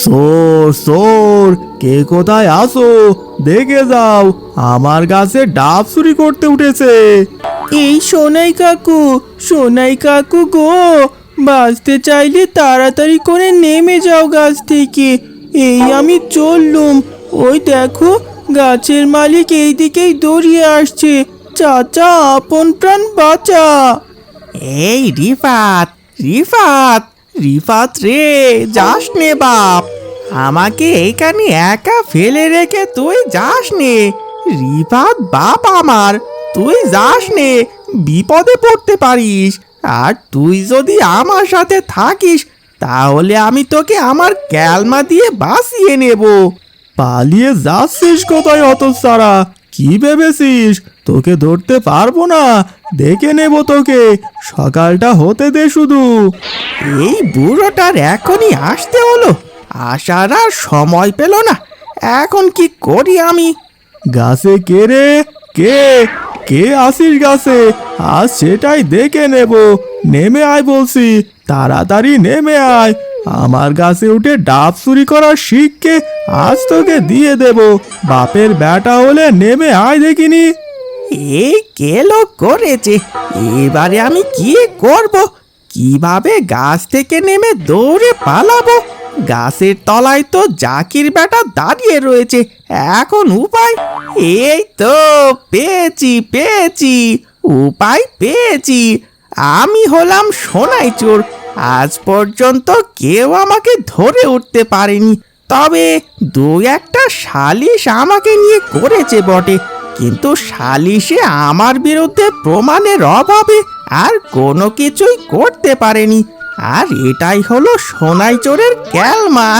সোর সোর কে কোথায় আসো? দেখে যাও আমার গাছে ডাব চুরি করতে উঠেছে। এই সোনাই কাকু সোনাই কাকু গো বাঁচতে চাইলে তাড়াতাড়ি করে নেমে যাও গাছ থেকে। এই আমি চললুম। ওই দেখো গাছের মালিক এই দিকেই দৌড়িয়ে আসছে। চাচা আপন প্রাণ বাঁচা। এই রিফাত রিফাত রিফাত রে, যাস নে বাপ। আমাকে এইখানে একা ফেলে রেখে তুই যাস নে। রিফাত বাপ আমার, তুই যাস নে, বিপদে পড়তে পারিস। আর তুই যদি আমার সাথে থাকিস, তাহলে আমি তোকে আমার ক্যালমা দিয়ে বাঁচিয়ে নেব। পালিয়ে যাচ্ছিস কোথায় অত সারা? কি ভেবেছিস? তোকে ধরতে পারব না। দেখে নেব তোকে। সকালটা হতে দে শুধু। এই বুড়োটার এখনই আসতে হলো। আসার আর সময় পেল না। এখন কি করি আমি? গাছে কে রে? কে? কে আসিস গাছে? আজ সেটাই দেখে নেব। নেমে আয় বলছি। তাড়াতাড়ি নেমে আয়। আমার গাছে উঠে ডাব চুরি করার শিখকে আজ তোকে দিয়ে দেব। বাপের বেটা হলে নেমে আয় দেখিনি। এই কেলো করেছে? এবারে আমি কি করব? কীভাবে গাছ থেকে নেমে দৌড়ে পালাবো? গাছের তলায় তো জাকির বেটা দাঁড়িয়ে রয়েছে। এখন উপায়? এই তো পেয়েছি পেয়েছি। উপায় পেয়েছি। আমি হলাম সোনাই চোর। আজ পর্যন্ত কেউ আমাকে ধরে উঠতে পারেনি। তবে দু একটা সালিশ আমাকে নিয়ে করেছে বটে। কিন্তু সালিশে আমার বিরুদ্ধে প্রমাণের অভাবে আর কোনো কিছুই করতে পারেনি। আর এটাই হলো সোনাই চোরের ক্যালমা।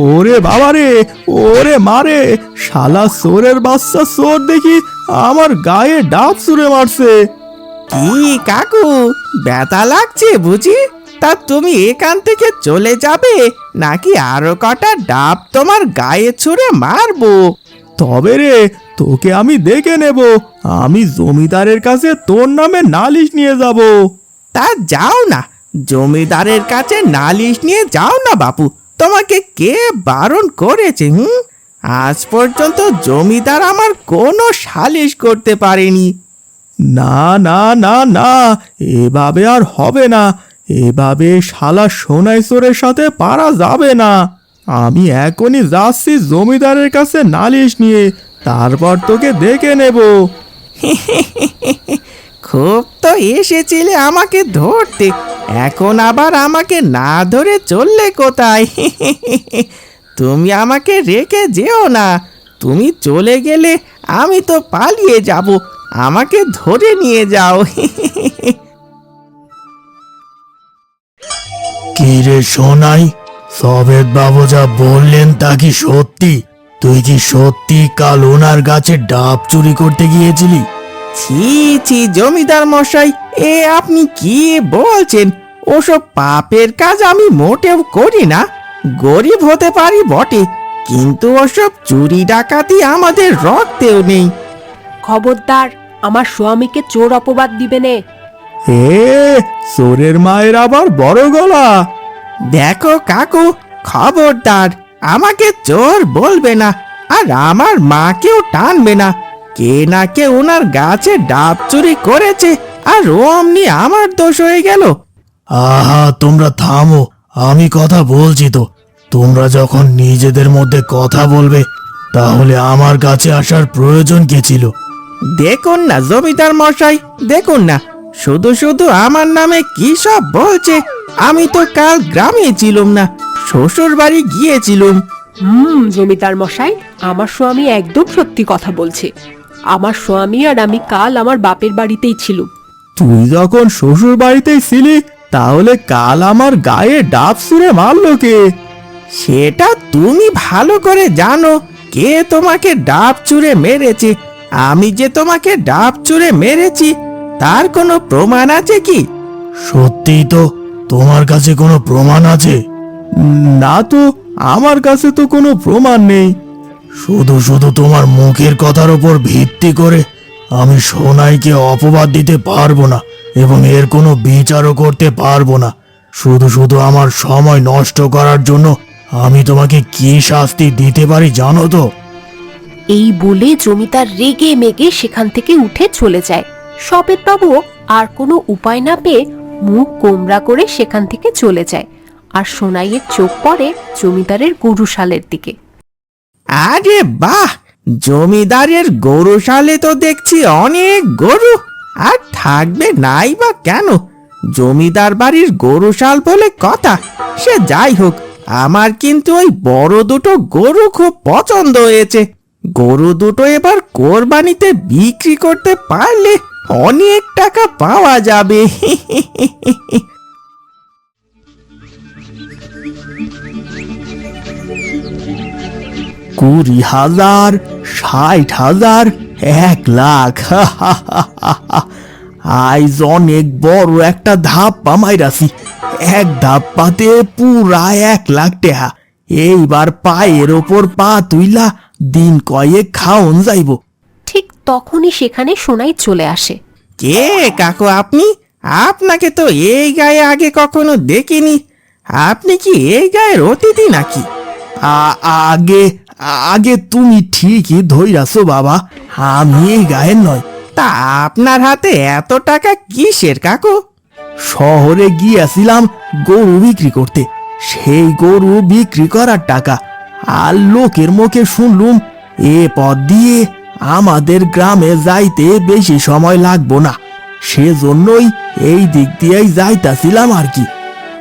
ওরে বাবা রে ওরে মারে শালা সোরের বাচ্চা সোর দেখি আমার গায়ে ডাব সুরে মারছে। কি কাকু ব্যথা লাগছে বুঝি? তা তুমি এখান থেকে চলে যাবে? নাকি আরও কটা ডাব তোমার গায়ে ছুঁড়ে মারবো? তবে রে তোকে আমি দেখে নেব। আমি জমিদারের কাছে তোর নামে নালিশ নিয়ে যাব। তা যাও না। জমিদারের কাছে নালিশ নিয়ে যাও না বাপু। তোমাকে কে বারণ করেছে হুম? আজ পর্যন্ত জমিদার আমার কোনো সালিশ করতে পারেনি। না না না না এভাবে আর হবে না। এভাবে শালা সোনাইশ্বরের সাথে পারা যাবে না। আমি এখনই যাচ্ছি জমিদারের কাছে নালিশ নিয়ে, তারপর তোকে দেখে নেব। খুব তো এসেছিলে আমাকে ধরতে, এখন আবার আমাকে না ধরে চললে কোথায়? তুমি আমাকে রেখে যেও না, তুমি চলে গেলে আমি তো পালিয়ে যাব, আমাকে ধরে নিয়ে যাও। কি রে সোনাই সবেদ বাবু যা বললেন তা কি সত্যি? তুই কি সত্যি কাল ওনার গাছে ডাব চুরি করতে গিয়েছিলি? ছি ছি জমিদার মশাই এ আপনি কি বলছেন? ওসব পাপের কাজ আমি মোটেও করি না। গরিব হতে পারি বটে কিন্তু ওসব চুরি ডাকাতি আমাদের রক্তেও নেই। খবরদার আমার স্বামীকে চোর অপবাদ দিবে নে। এ সোরের মায়ের আবার বড় গলা। দেখো কাকু খবরদার আমাকে চোর বলবে না আর আমার মাকেও টানবে না। কে না কে ওনার গাছে ডাব চুরি করেছে আর ও অমনি আমার দোষ হয়ে গেল। আহা তোমরা থামো আমি কথা বলছি তো। তোমরা যখন নিজেদের মধ্যে কথা বলবে তাহলে আমার কাছে আসার প্রয়োজন কে ছিল? দেখুন না জমিদার মশাই দেখুন না শুধু শুধু আমার নামে কি সব বলছে? আমি তো কাল গ্রামে ছিলাম না শ্বশুর বাড়ি গিয়েছিলুম। হুম জমিদার মশাই আমার স্বামী একদম সত্যি কথা বলছে। আমার স্বামী আর আমি কাল আমার বাপের বাড়িতেই ছিলুম। তুই যখন শ্বশুর বাড়িতেই ছিলি তাহলে কাল আমার গায়ে ডাব সুরে মারলো কে? সেটা তুমি ভালো করে জানো কে তোমাকে ডাব চুরে মেরেছে। আমি যে তোমাকে ডাব চুরে মেরেছি তার কোনো প্রমাণ আছে কি? সত্যিই তো তোমার কাছে কোনো প্রমাণ আছে? না তো আমার কাছে তো কোনো প্রমাণ নেই। শুধু শুধু তোমার মুখের কথার উপর ভিত্তি করে আমি সোনাইকে অপবাদ দিতে পারব না এবং এর কোনো বিচারও করতে পারব না। শুধু শুধু আমার সময় নষ্ট করার জন্য আমি তোমাকে কি শাস্তি দিতে পারি জানো তো? এই বলে জমিদার রেগে মেগে সেখান থেকে উঠে চলে যায়। সবেতবাবু আর কোনো উপায় না পেয়ে মুখ কোমরা করে সেখান থেকে চলে যায় আর সোনাইয়ের চোখ পড়ে জমিদারের গরুশালের দিকে। আরে বাহ! জমিদারের গরুশালে তো দেখছি অনেক গরু। আর থাকবে নাই বা কেন? জমিদার বাড়ির গরুশাল বলে কথা। সে যাই হোক, আমার কিন্তু ওই বড় দুটো গরু খুব পছন্দ হয়েছে। গরু দুটো এবার কোরবানিতে বিক্রি করতে পারলে অনেক টাকা পাওয়া যাবে। কুড়ি হাজার, ষাট হাজার, এক লাখ। আইজ অনেক বড় একটা ধাপ্পা মাইরাছি এক ধাপ পাতে পুরা এক লাখ টেহা। এইবার পায়ের ওপর পা তুইলা দিন কয়েক খাওন যাইব। ঠিক তখনই সেখানে সোনাই চলে আসে। কে কাকু আপনি? আপনাকে তো এই গায়ে আগে কখনো দেখিনি। আপনি কি এই গায়ের অতিথি নাকি? আ- আগে আগে তুমি ঠিকই ধইরাছো বাবা। আমি এই গায়ের নয়। তা আপনার হাতে এত টাকা কিসের কাকু? শহরে গিয়েছিলাম গরু বিক্রি করতে। সেই গরু বিক্রি করার টাকা আর লোকের মুখে শুনলুম এ পথ দিয়ে আমাদের গ্রামে যাইতে বেশি সময় লাগবো না। সেজন্যই এই দিক দিয়েই যাইতাছিলাম আর কি।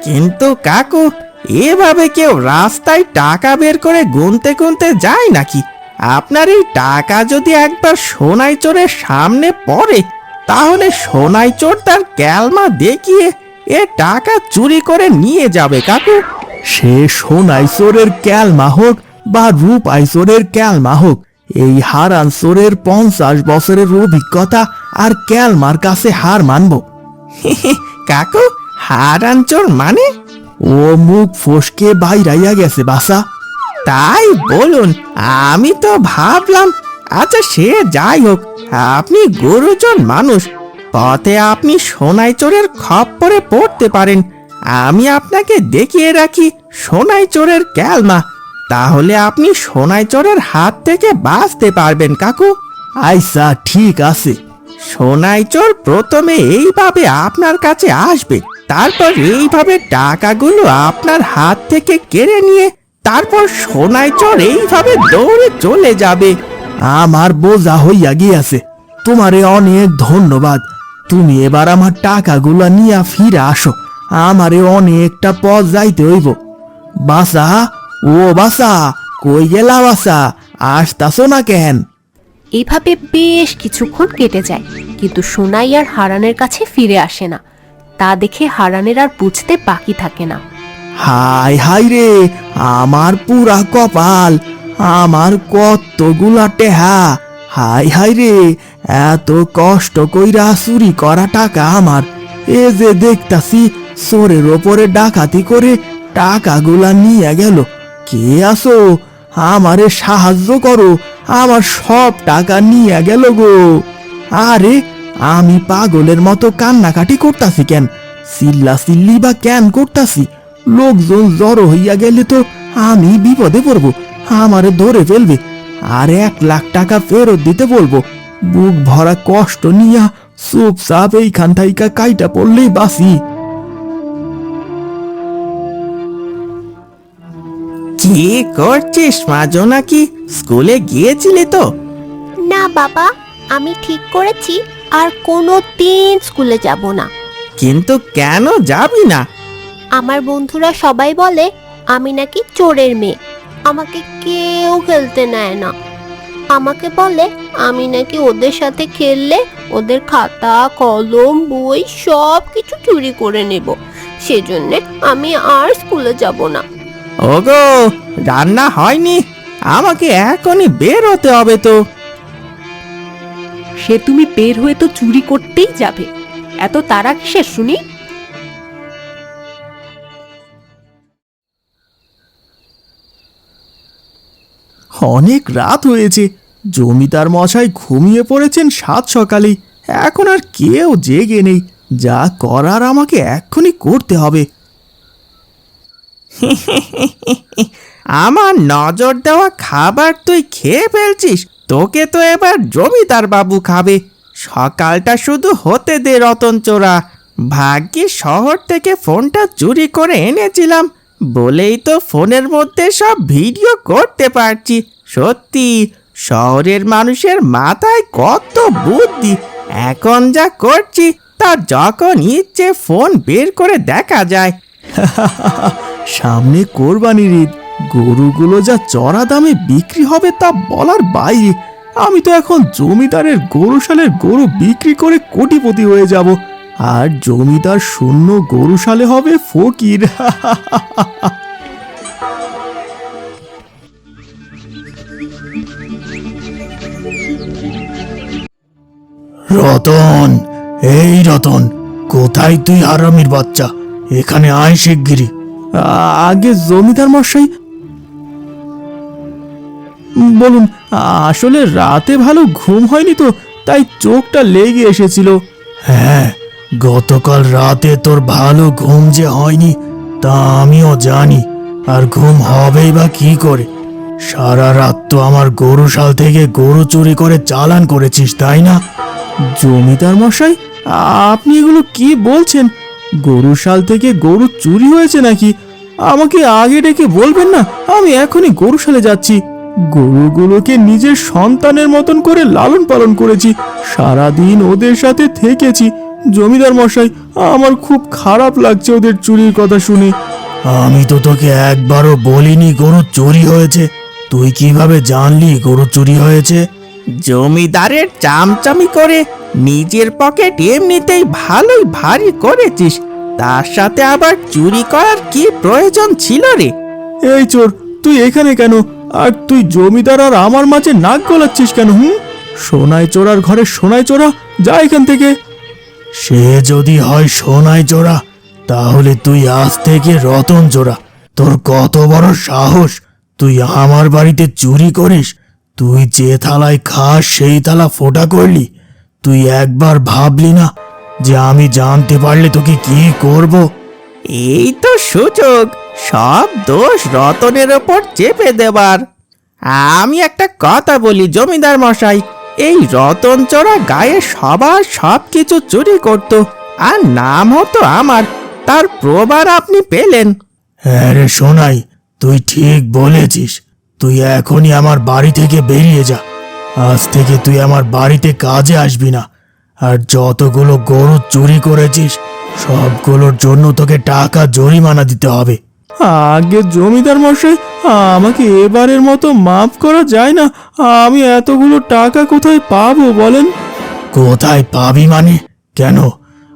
কিন্তু কাকু, এভাবে কেউ রাস্তায় টাকা বের করে গুনতে গুনতে যায় নাকি? আপনার এই টাকা যদি একবার সোনাই চোরের সামনে পড়ে, তাহলে সোনাই চোর তার ক্যালমা দেখিয়ে এ টাকা চুরি করে নিয়ে যাবে কাকু। সে সোনাই চোরের ক্যালমা হোক বা রূপ আইসোরের ক্যালমা হোক এই হারান চোরের পঞ্চাশ বছরের অভিজ্ঞতা আর ক্যালমার কাছে হার মানব। কাকু হারান চোর মানে? ও মুখ ফসকে বাইরাইয়া গেছে বাসা তাই বলুন, আমি তো ভাবলাম আচ্ছা সে যাই হোক, আপনি গুরুজন মানুষ, পথে আপনি সোনাই চোরের খপ্পরে পড়তে পারেন। আমি আপনাকে দেখিয়ে রাখি সোনাই চোরের ক্যালমা। তাহলে আপনি সোনাই চোরের হাত থেকে বাঁচতে পারবেন, কাকু। আইসা ঠিক আছে। সোনাই চোর প্রথমে এইভাবে আপনার কাছে আসবে, তারপর এইভাবে টাকাগুলো আপনার হাত থেকে কেড়ে নিয়ে তারপর সোনাই চোর এইভাবে দৌড়ে চলে যাবে। আমার বোঝা হইয়া গিয়াছে, তোমারে অনেক ধন্যবাদ। তুমি এবার আমার টাকাগুলো নিয়ে ফিরে আসো, আমারে অনেকটা পথ যাইতে হইব। বাসা ও বাসা কই গেলা বাসা আসতাছো না কেন? এভাবে বেশ কিছুক্ষণ কেটে যায় কিন্তু সোনাই আর হারানের কাছে ফিরে আসে না। তা দেখে হারানের আর বুঝতে বাকি থাকে না। হাই হাই রে আমার পুরা কপাল আমার কতগুলা টেহা। হাই হাই রে এত কষ্ট কইরা চুরি করা টাকা আমার। এ যে দেখতাছি চোরের ওপরে ডাকাতি করে টাকাগুলা নিয়ে গেল কে আসো আমারে সাহায্য করো, আমার সব টাকা নিয়ে গেল গো। আরে, আমি পাগলের মতো কান্নাকাটি করতাছি কেন? চিল্লা চিল্লি বা কেন করতাছি? লোকজন জড়ো হইয়া গেলে তো আমি বিপদে পড়ব, আমারে ধরে ফেলবে। আর এক লাখ টাকা ফেরত দিতে বলব। বুক ভরা কষ্ট নিয়া চুপচাপ এইখান থাইকা কাইটা পড়লেই বাসি কি করছিস মাজো নাকি? স্কুলে গিয়েছিলি তো? না বাবা আমি ঠিক করেছি আর কোনো দিন স্কুলে যাব না। কিন্তু কেন যাবি না? আমার বন্ধুরা সবাই বলে আমি নাকি চোরের মেয়ে। আমাকে কেউ খেলতে নেয় না। আমাকে বলে আমি নাকি ওদের সাথে খেললে ওদের খাতা কলম বই সব কিছু চুরি করে নেব। সেজন্যে আমি আর স্কুলে যাব না। ওগো রান্না হয়নি। আমাকে এখনই বের হতে হবে তো। সে তুমি বের হয়ে তো চুরি করতেই যাবে। এত তারা কিসের শুনি? অনেক রাত হয়েছে। জমিদার মশাই ঘুমিয়ে পড়েছেন সাত সকালেই এখন আর কেউ জেগে নেই। যা করার আমাকে এক্ষুনি করতে হবে। আমার নজর দেওয়া খাবার তুই খেয়ে ফেলছিস। তোকে তো এবার জমিদার বাবু খাবে। সকালটা শুধু হতে দে রতন চোরা। ভাগ্যে শহর থেকে ফোনটা চুরি করে এনেছিলাম। বলেই তো ফোনের মধ্যে সব ভিডিও করতে পারছি। সত্যি, শহরের মানুষের মাথায় কত বুদ্ধি। এখন যা করছি তা যখন ইচ্ছে ফোন বের করে দেখা যায়। সামনে কোরবানির ঈদ। গরুগুলো যা চড়া দামে বিক্রি হবে তা বলার বাইরে আমি তো এখন জমিদারের গরুশালের গরু বিক্রি করে কোটিপতি হয়ে যাব। আর জমিদার শূন্য গরুশালে হবে ফকির। রতন, এই রতন, কোথায় তুই আরামির বাচ্চা? এখানে আয় শিগগিরি আগে জমিদার মশাই বলুন আসলে রাতে ভালো ঘুম হয়নি তো তাই চোখটা লেগে এসেছিল। হ্যাঁ গতকাল রাতে তোর ভালো ঘুম যে হয়নি তা আমিও জানি। আর ঘুম হবেই বা কি করে? সারা রাত তো আমার গরুশাল থেকে গরু চুরি করে চালান করেছিস তাই না? জমিদার মশাই আপনি এগুলো কি বলছেন? গরুশাল থেকে গরু চুরি হয়েছে নাকি? আমাকে আগে ডেকে বলবেন না আমি এখনই গরুশালে যাচ্ছি। গরুগুলোকে নিজের সন্তানের মতন করে লালন পালন করেছি সারাদিন ওদের সাথে থেকেছি। জমিদার মশাই আমার খুব খারাপ লাগছে ওদের চুরির কথা শুনে। আমি তো তোকে একবারও বলিনি গরু চুরি হয়েছে। তুই কীভাবে জানলি গরু চুরি হয়েছে? জমিদারের চামচামি করে নিজের পকেট এমনিতেই ভালোই ভারী করেছিস তার সাথে আবার চুরি করার কি প্রয়োজন ছিল রে? এই চোর তুই এখানে কেন? আর তুই জমিদার আর আমার মাঝে নাক গলাচ্ছিস কেন হুম? সোনাই চোরার ঘরে সোনাই চোরা যা এখান থেকে। সে যদি হয় সোনাই চোরা তাহলে তুই আজ থেকে রতন চোরা। তোর কত বড় সাহস তুই আমার বাড়িতে চুরি করিস তুই যে থালায় খাস সেই থালা ফোটা করলি। তুই একবার ভাবলি না যে আমি জানতে পারলে তোকে কি করব? এই তো সুযোগ। সব দোষ রতনের ওপর চেপে দেবার। আমি একটা কথা বলি জমিদার মশাই। এই রতন চোরা গায়ে সবার সব কিছু চুরি করত আর নাম হতো আমার। তার প্রবার আপনি পেলেন। হ্যাঁ রে সোনাই তুই ঠিক বলেছিস। তুই এখনই আমার বাড়ি থেকে বেরিয়ে যা। আজ থেকে তুই আমার বাড়িতে কাজে আসবি না। আর যতগুলো গরু চুরি করেছিস সবগুলোর জন্য তোকে টাকা জরিমানা দিতে হবে। আগে জমিদার মশাই আমাকে এবারের মতো মাফ করা যায় না। আমি এতগুলো টাকা কোথায় পাবো বলেন? কোথায় পাবি মানে? কেন?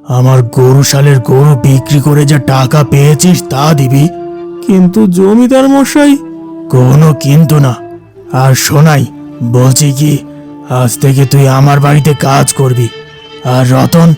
আমার গরু গরুশালের গরু বিক্রি করে যা টাকা পেয়েছিস তা দিবি। কিন্তু জমিদার মশাই কোনো কিন্তু না। আর শোনাই বলছি কি আজ থেকে তুই আমার বাড়িতে কাজ করবি। আর রতন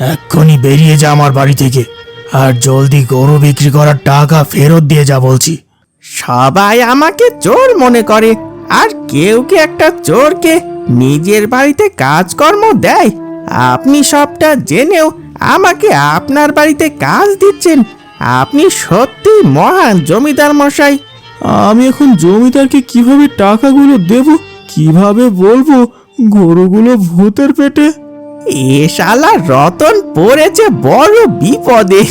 এক্ষুনি বেরিয়ে যা আমার বাড়ি থেকে। আর জলদি গরু বিক্রি করার টাকা ফেরত দিয়ে যা বলছি। সবাই আমাকে চোর মনে করে। আর কেউ কি একটা চোরকে নিজের বাড়িতে কাজকর্ম দেয়? আপনি সবটা জেনেও আমাকে আপনার বাড়িতে কাজ দিচ্ছেন। আপনি সত্যি মহান জমিদার মশাই। আমি এখন জমিদারকে কীভাবে টাকাগুলো দেব? কীভাবে বলব? গরুগুলো ভূতের পেটে। এ শালা রতন পড়েছে বড় বিপদে।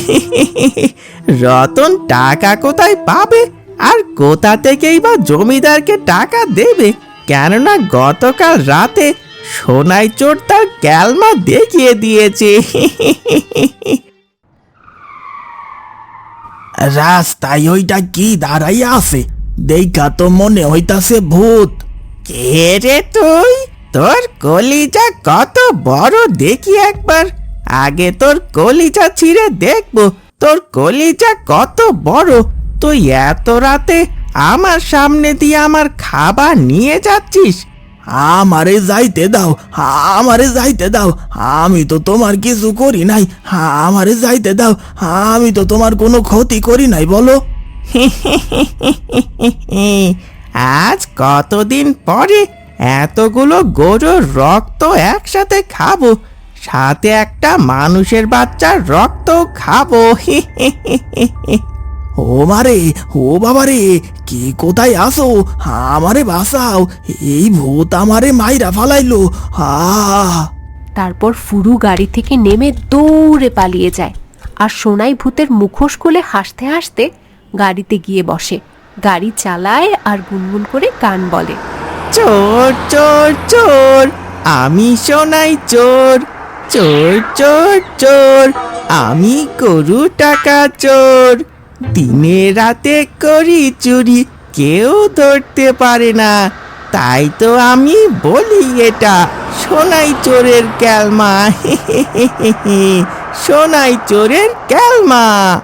রতন টাকা কোথায় পাবে? আর কোথা থেকেই বা জমিদারকে টাকা দেবে? কেননা গতকাল রাতে সোনাই চোর তার ক্যালমা দেখিয়ে দিয়েছে। রাস্তায় ওইটা কি দাঁড়াইয়া আছে? দেখা তো মনে হইতাছে ভূত। কে রে তুই তোর কলিজা কত বড় দেখি একবার। আগে তোর কলিজা ছিঁড়ে দেখব তোর কলিজা কত বড়। তুই এত রাতে আমার সামনে দিয়ে আমার খাবার নিয়ে যাচ্ছিস? আমারে যাইতে দাও আমারে যাইতে দাও। আমি তো তোমার কিছু করি নাই আমারে যাইতে দাও। আমি তো তোমার কোনো ক্ষতি করি নাই বলো। কতদিন পরে এতগুলো গরুর রক্ত একসাথে খাব সাথে একটা মানুষের বাচ্চার রক্ত খাব। ও মারে ও বাবা রে কে কোথায় আসো? আমারে বাঁচাও এই ভূত আমারে মাইরা ফালাইলো। হা তারপর ফুরু গাড়ি থেকে নেমে দৌড়ে পালিয়ে যায়। আর সোনাই ভূতের মুখোশ খুলে হাসতে হাসতে গাড়িতে গিয়ে বসে। গাড়ি চালায় আর গুনগুন করে গান বলে। চোর চোর চোর, আমি সোনাই চোর। চোর চোর চোর, আমি গরু টাকা চোর। দিনে রাতে করি চুরি, কেউ ধরতে পারে না। তাই তো আমি বলি এটা, সোনাই চোরের ক্যালমা। সোনাই চোরের ক্যালমা।